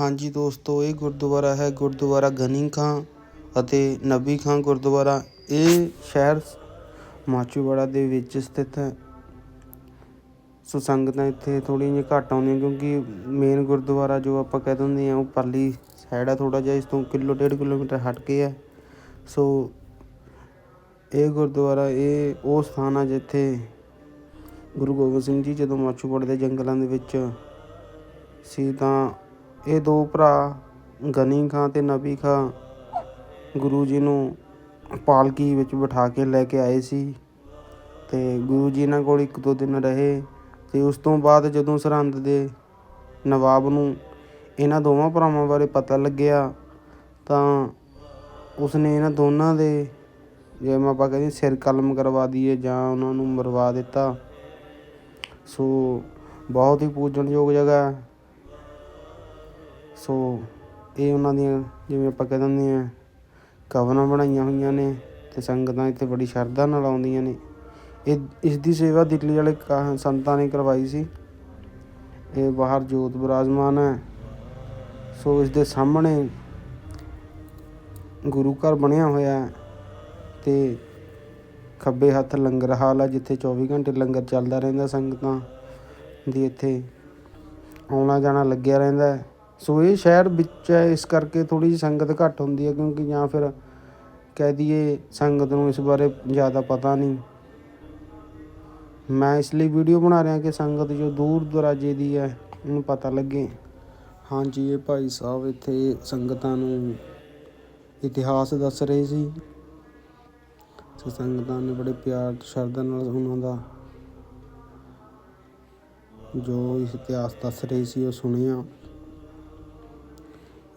ਹਾਂਜੀ ਦੋਸਤੋ, ਇਹ ਗੁਰਦੁਆਰਾ ਹੈ ਗੁਰਦੁਆਰਾ ਗਨੀ ਖਾਂ ਅਤੇ ਨਬੀ ਖਾਂ ਗੁਰਦੁਆਰਾ। ਇਹ ਸ਼ਹਿਰ ਮਾਚੂਵਾੜਾ ਦੇ ਵਿੱਚ ਸਥਿਤ ਹੈ। ਸੋ ਸੰਗਤਾਂ ਇੱਥੇ ਥੋੜ੍ਹੀਆਂ ਜਿਹੀਆਂ ਘੱਟ ਆਉਂਦੀਆਂ ਕਿਉਂਕਿ ਮੇਨ ਗੁਰਦੁਆਰਾ ਜੋ ਆਪਾਂ ਕਹਿ ਦਿੰਦੇ ਆ ਉਹ ਪਰਲੀ ਸਾਈਡ ਆ ਥੋੜ੍ਹਾ ਜਿਹਾ, ਇਸ ਤੋਂ ਕਿਲੋ ਡੇਢ ਕਿਲੋਮੀਟਰ ਹਟ ਕੇ ਹੈ। ਸੋ ਇਹ ਗੁਰਦੁਆਰਾ, ਇਹ ਉਹ ਸਥਾਨ ਆ ਜਿੱਥੇ ਗੁਰੂ ਗੋਬਿੰਦ ਸਿੰਘ ਜੀ ਜਦੋਂ ਮਾਚੂਵਾੜੇ ਦੇ ਜੰਗਲਾਂ ਦੇ ਵਿੱਚ ਸੀ ਤਾਂ ਇਹ ਦੋ ਭਰਾ ਗਨੀ ਖਾਂ ਤੇ ਨਬੀ ਖਾਂ ਗੁਰੂ ਜੀ ਨੂੰ ਪਾਲਕੀ ਵਿੱਚ ਬਿਠਾ ਕੇ ਲੈ ਕੇ ਆਏ ਸੀ ਤੇ ਗੁਰੂ ਜੀ ਇਹਨਾਂ ਕੋਲ ਇੱਕ ਦੋ ਦਿਨ ਰਹੇ ਤੇ ਉਸ ਤੋਂ ਬਾਅਦ ਜਦੋਂ ਸਰਹੰਦ ਦੇ ਨਵਾਬ ਨੂੰ ਇਹਨਾਂ ਦੋਵਾਂ ਭਰਾਵਾਂ ਬਾਰੇ ਪਤਾ ਲੱਗਿਆ ਤਾਂ ਉਸਨੇ ਇਹਨਾਂ ਦੋਨਾਂ ਦੇ ਜਿਵੇਂ ਆਪਾਂ ਕਹਿੰਦੇ ਸਿਰ ਕਲਮ ਕਰਵਾ ਦਈਏ ਜਾਂ ਉਹਨਾਂ ਨੂੰ ਮਰਵਾ ਦਿੱਤਾ। ਸੋ ਬਹੁਤ ਹੀ ਪੂਜਣਯੋਗ ਜਗ੍ਹਾ ਸੋ ਇਹ ਉਹਨਾਂ ਦੀਆਂ ਜਿਵੇਂ ਆਪਾਂ ਕਹਿ ਦਿੰਦੇ ਆ ਕਵਨਾਂ ਬਣਾਈਆਂ ਹੋਈਆਂ ਨੇ ਤੇ ਸੰਗਤਾਂ ਇੱਥੇ ਬੜੀ ਸ਼ਰਧਾ ਨਾਲ ਆਉਂਦੀਆਂ ਨੇ। ਇਹ ਇਸ ਦੀ ਸੇਵਾ ਦਿੱਲੀ ਵਾਲੇ ਕਾ- ਸੰਤਾਂ ਨੇ ਕਰਵਾਈ ਸੀ। ਇਹ ਬਾਹਰ ਜੋਤ ਬਿਰਾਜਮਾਨ ਹੈ। ਸੋ ਇਸ ਦੇ ਸਾਹਮਣੇ ਗੁਰੂ ਘਰ ਬਣਿਆ ਹੋਇਆ ਹੈ ਤੇ ਖੱਬੇ ਹੱਥ ਲੰਗਰ ਹਾਲ ਹੈ ਜਿੱਥੇ 24 ਘੰਟੇ ਲੰਗਰ ਚੱਲਦਾ ਰਹਿੰਦਾ ਸੰਗਤਾਂ ਦੀ। ਇੱਥੇ ਆਉਣਾ ਜਾਣਾ ਲੱਗਿਆ ਰਹਿੰਦਾ ਸੋ ਇਹ ਸ਼ਹਿਰ ਵਿੱਚ ਹੈ, ਇਸ ਕਰਕੇ ਥੋੜੀ ਜਿਹੀ ਸੰਗਤ ਘੱਟ ਹੁੰਦੀ ਹੈ ਕਿਉਂਕਿ ਜਾਂ ਫਿਰ ਕਹਿ ਦਈਏ ਸੰਗਤ ਨੂੰ ਇਸ ਬਾਰੇ ਜ਼ਿਆਦਾ ਪਤਾ ਨਹੀਂ। ਮੈਂ ਇਸ ਲਈ ਵੀਡੀਓ ਬਣਾ ਰਿਹਾ ਕਿ ਸੰਗਤ ਜੋ ਦੂਰ ਦਰਾਜੇ ਦੀ ਹੈ, ਉਹਨੂੰ ਪਤਾ ਲੱਗੇ। ਹਾਂਜੀ ਇਹ ਭਾਈ ਸਾਹਿਬ ਇੱਥੇ ਸੰਗਤਾਂ ਨੂੰ ਇਤਿਹਾਸ ਦੱਸ ਰਹੇ ਸੀ। ਸੋ ਸੰਗਤਾਂ ਨੇ ਬੜੇ ਪਿਆਰ ਸ਼ਰਧਾ ਨਾਲ ਉਹਨਾਂ ਦਾ ਜੋ ਇਤਿਹਾਸ ਦੱਸ ਰਹੇ ਸੀ, ਉਹ ਸੁਣਿਆ।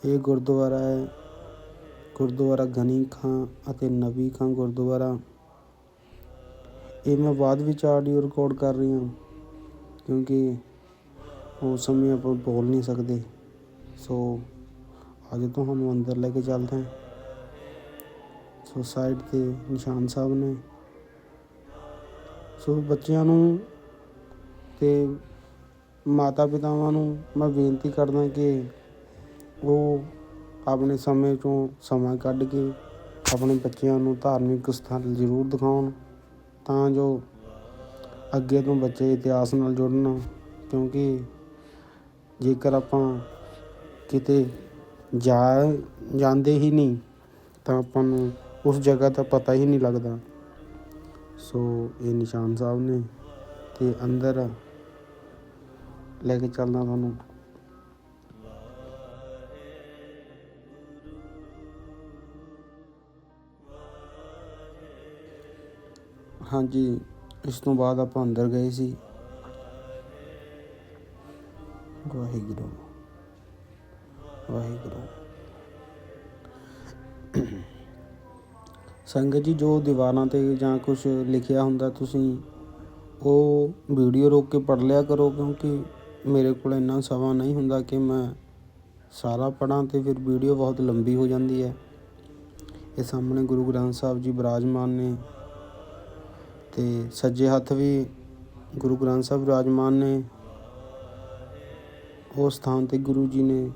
ਇਹ ਗੁਰਦੁਆਰਾ ਹੈ। ਗੁਰਦੁਆਰਾ ਗਨੀ ਖਾਂ ਅਤੇ ਨਬੀ ਖਾਂ ਗੁਰਦੁਆਰਾ। ਇਹ ਮੈਂ ਬਾਅਦ ਵਿੱਚ ਆਡੀਓ ਰਿਕਾਰਡ ਕਰ ਰਹੀ ਹਾਂ, ਕਿਉਂਕਿ ਉਸ ਸਮੇਂ ਆਪਾਂ ਬੋਲ ਨਹੀਂ ਸਕਦੇ। ਸੋ ਅੱਜ ਤੋਂ ਹਮ ਅੰਦਰ ਲੈ ਕੇ ਚੱਲਦੇ ਹਾਂ। ਸੋ ਸਾਈਡ ਤੇ ਨਿਸ਼ਾਨ ਸਾਹਿਬ ਨੇ। ਸੋ ਬੱਚਿਆਂ ਨੂੰ ਤੇ ਮਾਤਾ ਪਿਤਾਵਾਂ ਨੂੰ ਮੈਂ ਬੇਨਤੀ ਕਰਦਾ ਕਿ ਉਹ ਆਪਣੇ ਸਮੇਂ ਚੋਂ ਸਮਾਂ ਕੱਢ ਕੇ ਆਪਣੇ ਬੱਚਿਆਂ ਨੂੰ ਧਾਰਮਿਕ ਸਥਾਨ ਜ਼ਰੂਰ ਦਿਖਾਉਣ, ਤਾਂ ਜੋ ਅੱਗੇ ਤੋਂ ਬੱਚੇ ਇਤਿਹਾਸ ਨਾਲ ਜੁੜਨ, ਕਿਉਂਕਿ ਜੇਕਰ ਆਪਾਂ ਕਿਤੇ ਜਾ ਜਾਂਦੇ ਹੀ ਨਹੀਂ, ਤਾਂ ਆਪਾਂ ਨੂੰ ਉਸ ਜਗ੍ਹਾ ਦਾ ਪਤਾ ਹੀ ਨਹੀਂ ਲੱਗਦਾ। ਸੋ ਇਹ ਨਿਸ਼ਾਨ ਸਾਹਿਬ ਨੇ ਤੇ ਅੰਦਰ ਲੈ ਕੇ ਚੱਲਦਾ ਤੁਹਾਨੂੰ ਹਾਂਜੀ, ਇਸ ਤੋਂ ਬਾਅਦ ਆਪਾਂ ਅੰਦਰ ਗਏ ਸੀ। ਵਾਹਿਗੁਰੂ ਵਾਹਿਗੁਰੂ। ਸੰਗਤ ਜੀ, ਜੋ ਦੀਵਾਰਾਂ ਤੇ ਜਾਂ ਕੁਝ ਲਿਖਿਆ ਹੁੰਦਾ ਤੁਸੀਂ, ਉਹ ਵੀਡੀਓ ਰੋਕ ਕੇ ਪੜ੍ਹ ਲਿਆ ਕਰੋ, ਕਿਉਂਕਿ ਮੇਰੇ ਕੋਲ ਇੰਨਾ ਸਮਾਂ ਨਹੀਂ ਹੁੰਦਾ ਕਿ ਮੈਂ ਸਾਰਾ ਪੜਾਂ ਤੇ ਫਿਰ ਵੀਡੀਓ ਬਹੁਤ ਲੰਬੀ ਹੋ ਜਾਂਦੀ ਹੈ। ਇਹ ਸਾਹਮਣੇ ਗੁਰੂ ਗ੍ਰੰਥ ਸਾਹਿਬ ਜੀ, ਬਿਰਾਜਮਾਨ ਨੇ ਤੇ ਸੱਜੇ ਹੱਥ ਵੀ ਗੁਰੂ ਗ੍ਰੰਥ ਸਾਹਿਬ ਵਿਰਾਜਮਾਨ ਨੇ। ਉਸ ਸਥਾਨ ਤੇ ਗੁਰੂ ਜੀ ਨੇ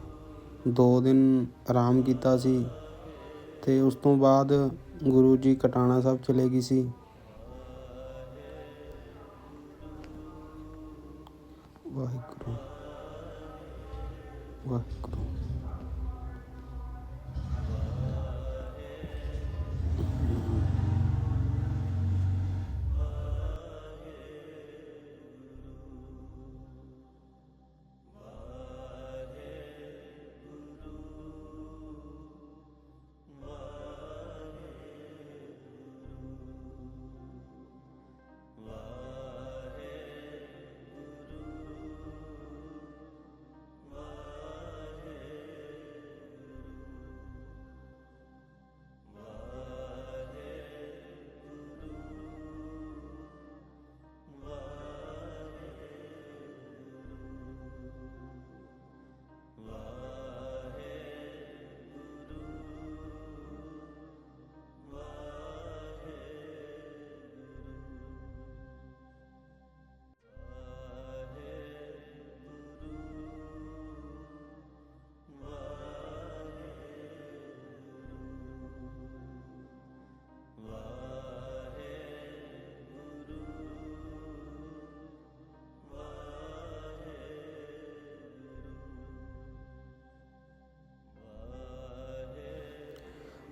2 ਦਿਨ ਆਰਾਮ ਕੀਤਾ ਸੀ ਤੇ ਉਸ ਤੋਂ ਬਾਅਦ ਗੁਰੂ ਜੀ ਕਟਾਣਾ ਸਾਹਿਬ ਚਲੇ ਗਏ ਸੀ। ਵਾਹਿਗੁਰੂ ਵਾਹਿਗੁਰੂ।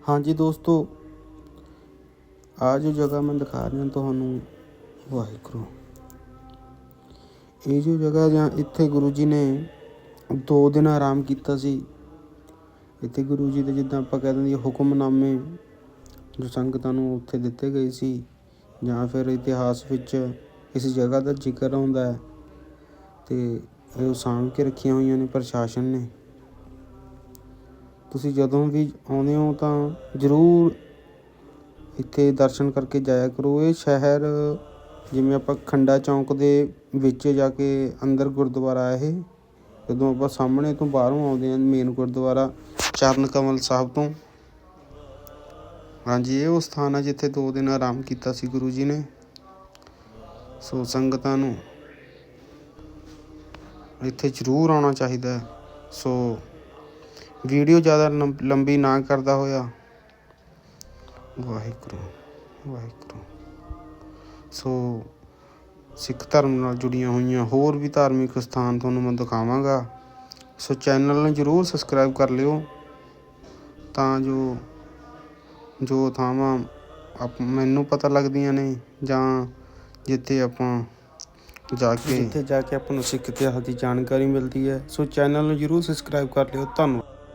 ਹਾਂਜੀ ਦੋਸਤੋ, ਆ ਜੋ ਜਗ੍ਹਾ ਮੈਂ ਦਿਖਾ ਰਿਹਾ ਤੁਹਾਨੂੰ, ਵਾਹਿਗੁਰੂ। ਇਹ ਜੋ ਜਗ੍ਹਾ ਜਾਂ ਇੱਥੇ ਗੁਰੂ ਜੀ ਨੇ ਦੋ ਦਿਨ ਆਰਾਮ ਕੀਤਾ ਸੀ। ਇੱਥੇ ਗੁਰੂ ਜੀ ਦੇ ਜਿੱਦਾਂ ਆਪਾਂ ਕਹਿ ਦਿੰਦੇ ਹੁਕਮਨਾਮੇ ਜੋ ਸੰਗਤਾਂ ਨੂੰ ਉੱਥੇ ਦਿੱਤੇ ਗਏ ਸੀ, ਜਾਂ ਫਿਰ ਇਤਿਹਾਸ ਵਿੱਚ ਇਸ ਜਗ੍ਹਾ ਦਾ ਜ਼ਿਕਰ ਆਉਂਦਾ ਹੈ, ਤੇ ਇਹ ਸਾਂਭ ਕੇ ਰੱਖੀਆਂ ਹੋਈਆਂ ਨੇ ਪ੍ਰਸ਼ਾਸਨ ਨੇ। ਤੁਸੀਂ ਜਦੋਂ ਵੀ ਆਉਂਦੇ ਹੋ ਤਾਂ ਜ਼ਰੂਰ ਇੱਥੇ ਦਰਸ਼ਨ ਕਰਕੇ ਜਾਇਆ ਕਰੋ। ਇਹ ਸ਼ਹਿਰ ਜਿਵੇਂ ਆਪਾਂ ਖੰਡਾ ਚੌਂਕ ਦੇ ਵਿੱਚ ਜਾ ਕੇ ਅੰਦਰ ਗੁਰਦੁਆਰਾ ਹੈ ਇਹ, ਜਦੋਂ ਆਪਾਂ ਸਾਹਮਣੇ ਤੋਂ ਬਾਹਰੋਂ ਆਉਂਦੇ ਹਾਂ ਮੇਨ ਗੁਰਦੁਆਰਾ ਚਰਨ ਕਮਲ ਸਾਹਿਬ ਤੋਂ। ਹਾਂਜੀ, ਇਹ ਉਹ ਸਥਾਨ ਹੈ ਜਿੱਥੇ ਦੋ ਦਿਨ ਆਰਾਮ ਕੀਤਾ ਸੀ ਗੁਰੂ ਜੀ ਨੇ। ਸੋ ਸੰਗਤਾਂ ਨੂੰ ਇੱਥੇ ਜ਼ਰੂਰ ਆਉਣਾ ਚਾਹੀਦਾ। ਸੋ ਵੀਡੀਓ ਜ਼ਿਆਦਾ ਲੰਬ- ਲੰਬੀ ਨਾ ਕਰਦਾ ਹੋਇਆ। ਵਾਹਿਗੁਰੂ ਵਾਹਿਗੁਰੂ। ਸੋ, ਸਿੱਖ ਧਰਮ ਨਾਲ ਜੁੜੀਆਂ ਹੋਈਆਂ ਹੋਰ ਵੀ ਧਾਰਮਿਕ ਸਥਾਨ ਤੁਹਾਨੂੰ ਮੈਂ ਦਿਖਾਵਾਂਗਾ। ਸੋ ਚੈਨਲ ਨੂੰ ਜਰੂਰ ਸਬਸਕ੍ਰਾਈਬ ਕਰ ਲਿਓ, ਤਾਂ ਜੋ ਜੋ ਥਾਵਾਂ ਆਪ, ਮੈਨੂੰ ਪਤਾ ਲੱਗਦੀਆਂ ਨੇ, ਜਾਂ ਜਿੱਥੇ ਆਪਾਂ ਜਾ ਕੇ ਜਿੱਥੇ ਜਾ ਕੇ ਆਪਾਂ ਨੂੰ ਸਿੱਖ ਇਤਿਹਾਸ ਦੀ ਜਾਣਕਾਰੀ ਮਿਲਦੀ ਹੈ। ਸੋ ਚੈਨਲ ਨੂੰ ਜਰੂਰ ਸਬਸਕ੍ਰਾਈਬ ਕਰ ਲਿਓ। ਧੰਨਵਾਦ।